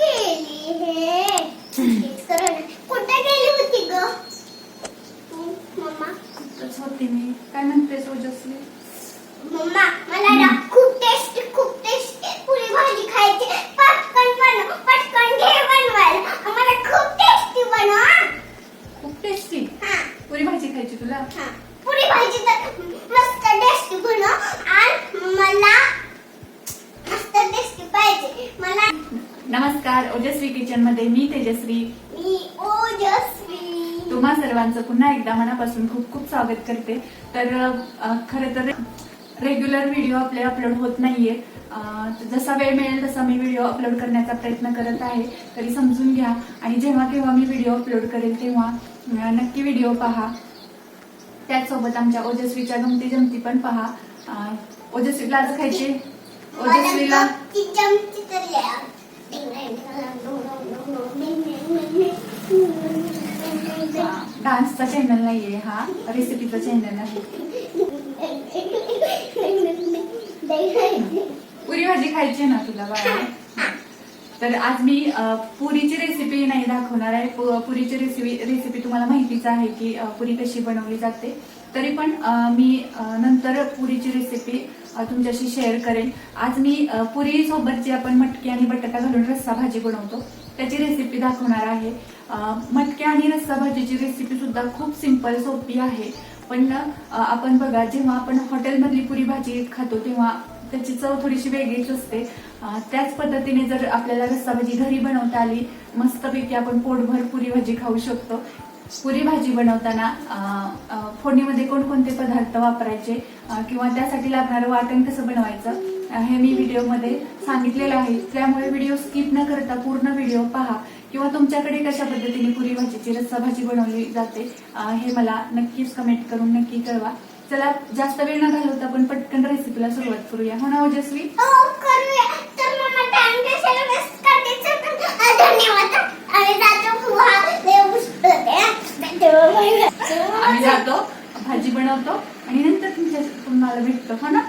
गेली हे हेच करा ना. कुठे गेली होती ग मम्मा तच होते मी काय म्हणतेस ओजस्वी मम्मा मला ना खूप टेस्टी खूप टेस्टी पुरी भाजी खायची पटकन बनव पटकन घे बनवायला आम्हाला खूप टेस्टी बनव हा. खूप टेस्टी हा पुरी भाजी खायची तुला हा. पुरी भाजी तर मस्त टेस्टी बनव आणि मला मस्त टेस्टी पाहिजे मला नमस्कार. ओजस्वी किचनमध्ये मी तेजश्री मी ओजस्वी. तुम्हा सर्वांचं पुन्हा एकदा मनापासून खूप खूप स्वागत करते. तर खरं तर रेग्युलर व्हिडिओ आपले अपलोड होत नाहीये. जसा वेळ मिळेल तसा मी व्हिडिओ अपलोड करण्याचा प्रयत्न करत आहे. तरी समजून घ्या. आणि जेव्हा केव्हा मी व्हिडिओ अपलोड करेल तेव्हा नक्की व्हिडिओ पहा. त्याचसोबत आमच्या ओजस्वीच्या गमती जमती पण पहा. ओजस्वीला आज खायचे? ओजस्वीला डान्सचा चॅनल नाहीये हा. रेसिपीचा चॅनल आहे. पुरी भाजी खायची ना तुला बाळा? तर आज मी पुरीची रेसिपी नाही दाखवणार आहे. पु- पुरीची रेसिपी रेसिपी तुम्हाला माहितीच आहे की पुरी कशी बनवली जाते. तरी पण मी नंतर पुरीची रेसिपी तुमच्याशी शेअर करेन. आज मी पुरी सोबतची आपण मटकी आणि बटाटा घालून रस्सा भाजी बनवतो. त्याची रेसिपी दाखवणार आहे. मटकी आणि रस्सा भाजीची रेसिपी सुद्धा खूप सिंपल सोपी आहे. पण आपण बघा जेव्हा आपण हॉटेलमधली पुरी भाजी खातो तेव्हा त्याची चव थोडीशी वेगळीच असते. त्याच पद्धतीने जर आपल्याला रस्सा भाजी घरी बनवता आली मस्तपैकी आपण पोटभर पुरी भाजी खाऊ शकतो. पुरी भाजी बनवताना फोडणीमध्ये कोणकोणते पदार्थ वापरायचे किंवा त्यासाठी लागणारं वाटण कसं बनवायचं हे मी व्हिडिओमध्ये सांगितलेलं आहे. त्यामुळे व्हिडिओ स्किप न करता पूर्ण व्हिडिओ पहा किंवा तुमच्याकडे कशा पद्धतीने पुरी भाजीची रस्सा भाजी बनवली जाते हे मला नक्कीच कमेंट करून नक्की कळवा. चला जास्त वेळ न घालवता आपण पटकन रेसिपीला सुरुवात करूया. हो ना ओजस्वी? धन्यवाद करूया. तर मम्मा time कशाला waste करते? चल, आ, धन्यवाद. आम्ही जातो पोहा. लय उशीर होते. आम्ही जातो भाजी बनवतो आणि नंतर तुमच्या तुम्हाला भेटतो हो ना?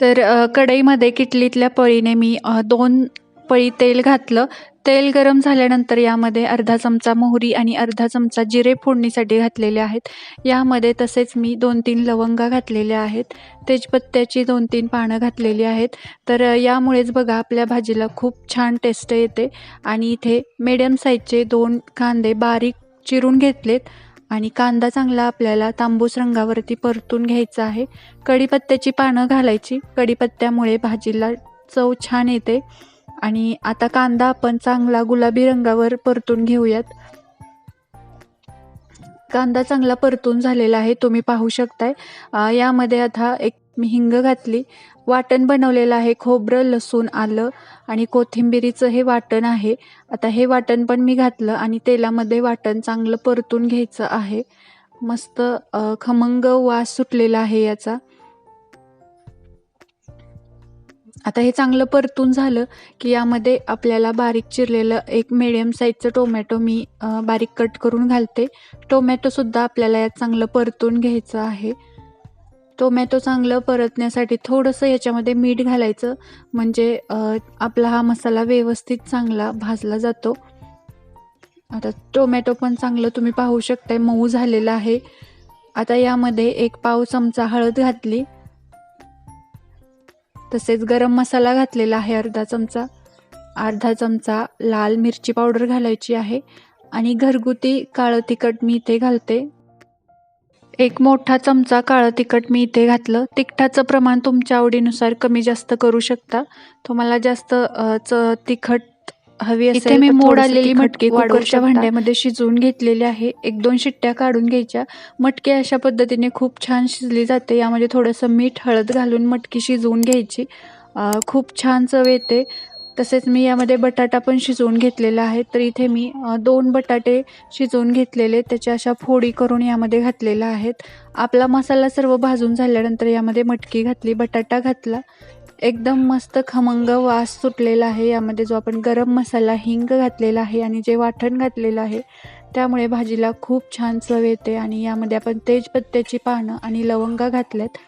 तर कढईमध्ये किटलीतल्या पळीने मी दोन पळी तेल घातलं. तेल गरम झाल्यानंतर यामध्ये अर्धा चमचा मोहरी आणि अर्धा चमचा जिरे फोडणीसाठी घातलेले आहेत. यामध्ये तसेच मी दोन तीन लवंगा घातलेल्या आहेत. तेजपत्त्याची दोन तीन पानं घातलेली आहेत. तर यामुळेच बघा आपल्या भाजीला खूप छान टेस्ट येते. आणि इथे मीडियम साईजचे दोन कांदे बारीक चिरून घेतलेत आणि कांदा चांगला आपल्याला तांबूस रंगावरती परतून घ्यायचा आहे. कढीपत्त्याची पानं घालायची. कढीपत्त्यामुळे भाजीला चव छान येते. आणि आता कांदा आपण चांगला गुलाबी रंगावर परतून घेऊयात. कांदा चांगला परतून झालेला आहे तुम्ही पाहू शकताय. यामध्ये आता एक मी हिंग घातली. वाटण बनवलेलं आहे. खोबरं लसूण आलं आणि कोथिंबिरीचं हे वाटण आहे. आता हे वाटण पण मी घातलं आणि तेलामध्ये वाटण चांगलं परतून घ्यायचं आहे. मस्त खमंग वास सुटलेला आहे याचा. आता हे चांगलं परतून झालं की यामध्ये आपल्याला बारीक चिरलेलं एक मिडियम साईजचं टोमॅटो मी बारीक कट करून घालते. टोमॅटोसुद्धा आपल्याला यात चांगलं परतून घ्यायचं आहे. टोमॅटो चांगलं परतण्यासाठी थोडंसं याच्यामध्ये मीठ घालायचं. म्हणजे आपला हा मसाला व्यवस्थित चांगला भाजला जातो. आता टोमॅटो पण चांगलं तुम्ही पाहू शकताय मऊ झालेलं आहे. आता यामध्ये एक पाव चमचा हळद घातली. तसेच गरम मसाला घातलेला आहे अर्धा चमचा. अर्धा चमचा लाल मिरची पावडर घालायची आहे. आणि घरगुती काळं तिखट मी इथे घालते. एक मोठा चमचा काळं तिखट मी इथे घातलं. तिखटाचं प्रमाण तुमच्या आवडीनुसार कमी जास्त करू शकता. तुम्हाला जास्त च तिखट हवी असेल मी मोड आलेली मटकी कुकरच्या. भांड्यामध्ये शिजवून घेतलेली आहे. एक दोन शिट्ट्या काढून घ्यायच्या. मटकी अशा पद्धतीने खूप छान शिजली जाते. यामध्ये थोडंसं मीठ हळद घालून मटकी शिजवून घ्यायची. खूप छान चव येते. तसेच मी यामध्ये बटाटा पण शिजवून घेतलेला आहे. तर इथे मी दोन बटाटे शिजवून घेतलेले. त्याच्या अशा फोडी करून यामध्ये घातलेल्या आहेत. आपला मसाला सर्व भाजून झाल्यानंतर यामध्ये मटकी घातली बटाटा घातला. एकदम मस्त खमंग वास सुटलेला आहे. यामध्ये जो आपण गरम मसाला हिंग घातलेला आहे आणि जे वाटण घातलेलं आहे त्यामुळे भाजीला खूप छान चव येते आणि यामध्ये आपण तेजपत्त्याची पानं आणि लवंगा घातल्यात.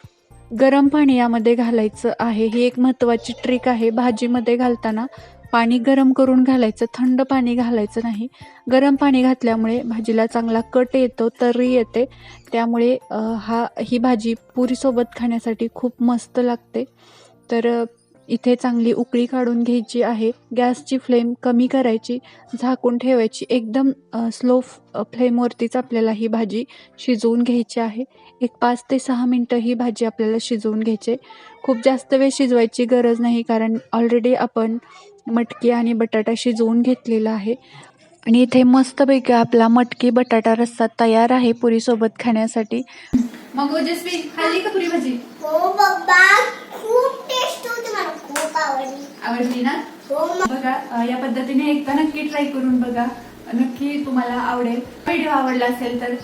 गरम पाणी यामध्ये घालायचं आहे. ही एक महत्त्वाची ट्रिक आहे. भाजीमध्ये घालताना पाणी गरम करून घालायचं. थंड पाणी घालायचं नाही. गरम पाणी घातल्यामुळे भाजीला चांगला कट येतो तर्री येते. त्यामुळे हा ही भाजी पुरीसोबत खाण्यासाठी खूप मस्त लागते. तर इथे चांगली उकळी काढून घ्यायची आहे. गॅसची फ्लेम कमी करायची. झाकून ठेवायची. एकदम स्लो फ्लेमवरतीच आपल्याला ही भाजी शिजवून घ्यायची आहे. एक पाच ते सहा मिनटं ही भाजी आपल्याला शिजवून घ्यायची. आहे. खूप जास्त वेळ शिजवायची गरज नाही कारण ऑलरेडी आपण मटकी आणि बटाटा शिजवून घेतलेला आहे. आणि इथे मस्तपैकी आपला मटकी बटाटा रस्सा तयार आहे पुरीसोबत खाण्यासाठी. मग ओजस्वी खाल्ली का पुरी भाजी? हो बाबा खूप टेस्ट होती मला खूप आवडली ना बघा या पद्धतीने एकदा नक्की ट्राय करून बघा. नक्की तुम्हाला आवडेल. व्हिडिओ आवडला असेल तर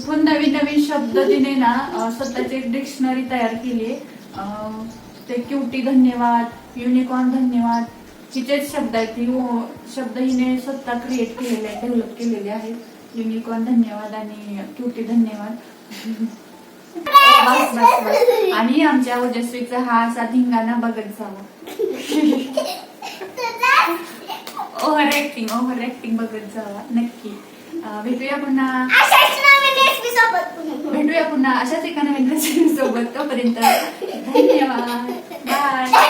अशाच नवीन नवीन शब्द तिने ना स्वतःची एक डिक्शनरी तयार केली आहे. ते क्युटी धन्यवाद युनिकॉर्न धन्यवाद हिचेच शब्द आहेत ती ओ- शब्द हिने स्वतः क्रिएट केलेले आहेत डेव्हलप केलेले आहेत. युनिकॉर्न धन्यवाद आणि क्युटी धन्यवाद. बस बस बस. आणि आमच्या ओजस्वीचा हा असा धिंगाणा बघत जावा. ओव्हर ऍक्टिंग ओव्हर ऍक्टिंग बघत जावा नक्की. भेटूया पुन्हा. भेटूया पुन्हा अशाच एका नवीन सोबत तोपर्यंत. धन्यवाद बाय